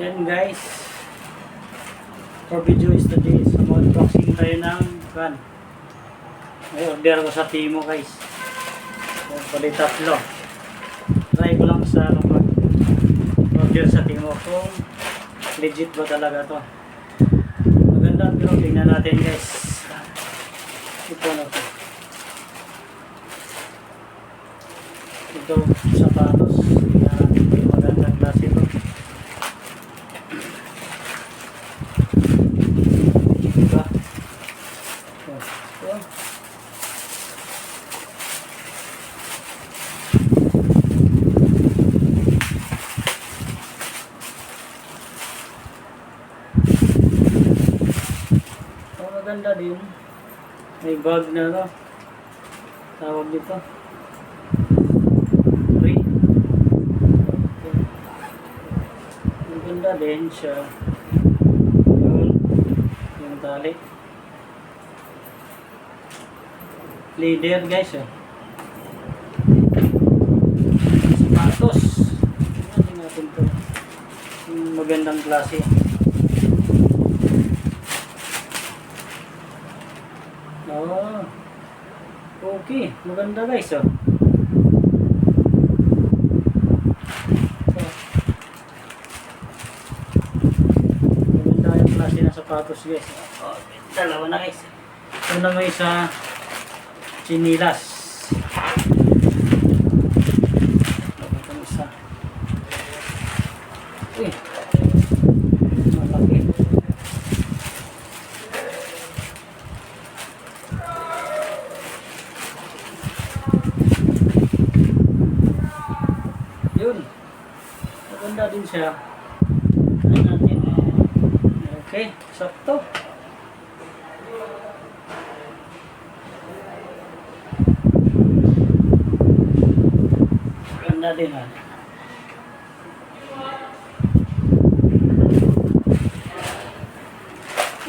Yan guys. For video is today. So unboxing tayo ng kan. May order ko sa Timo guys. So, bali tatlo. Try ko lang sa ano pag order sa Timo kung legit ba talaga to. Maganda pero tingnan natin guys. Ito na to. Ito sapatos. Yan, magandang klase to. Diba? Oh, oh. Oh, maganda din. May bag na no. Tawag dito. Uy. Maganda din siya. Yun. Yung tali. Leader guys eh. Sapatos. Tingnan natin to. Yung magandang klase. Oh. Okay, maganda guys oh. Sapatos guys. Oh, dalawa na guys. Ito na may isa chinilas. Ito na isa. Uy. Malaki. Yun. Maganda din siya. Ano natin? Okay, sakto. Maganda din ha.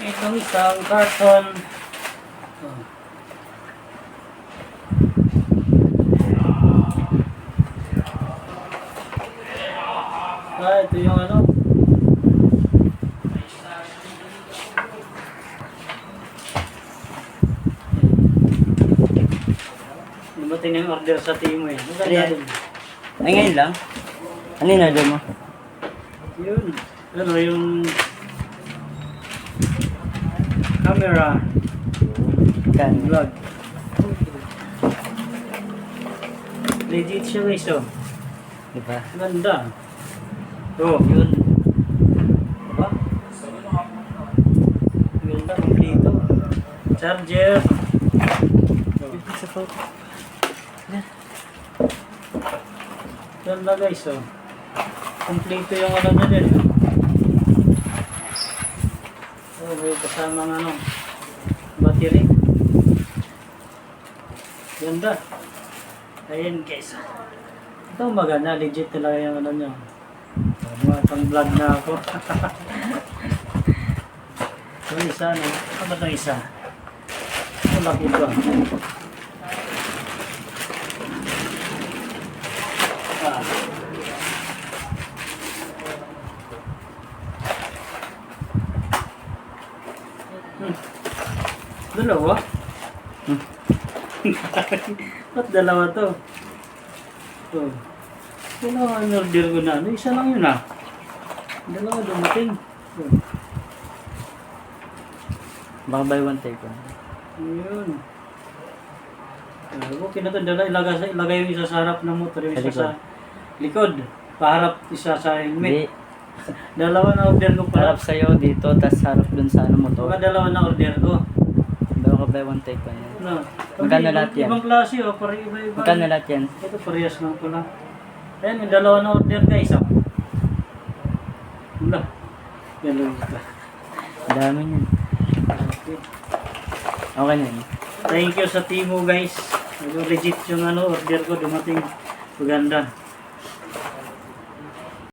Itong isang carton. Oh. Ah, ito yung ano. Dumating yung order sa Timo eh. Maganda Ayan. din. Ay, ngayon lang? Ano yung order mo? Yun. Ano yung camera Kan. vlog. Legit siya guys oh. Di ba? Ganda. Oh, yun. Diba? Ganda, kompleto. Charger. Sa photo. Ganda guys, oh. Kompleto yung ano na din. Oh, may kasamang ano, battery. Ganda. Ayan guys. Ito maganda, legit talaga yung ano nyo. Pang vlog na ako. Yung isa, no? Ano ba itong isa? Ang laki ito. Ah. Hmm. Dalawa? Hmm. Ba't dalawa to? Oh. Dalawa ang order ko na. Ano, isa lang yun ah. Dalawa dumating. Oh. Baka buy one take one. Yun. Uh, okay na to. Dala, ilagay, sa- ilagay yung isa sa harap ng motor. Yung Sa isa sa likod. Paharap isa sa Hindi. helmet. Dalawa na order ko pala. Harap sa'yo dito, tas harap dun sa ano mo to. Mga dalawa na order ko. Baka buy one take one yan. Ano? Magkano lahat yan? Ibang klase oh. Para iba-iba. Magkano lahat yan? Ito parehas lang pala. Ayan, may dalawa na order guys. Oh. Wala. Ganun ka. Ang dami yan. Okay. Okay na yun. Thank you sa Timo guys. Medyo legit yung ano, order ko dumating. Maganda.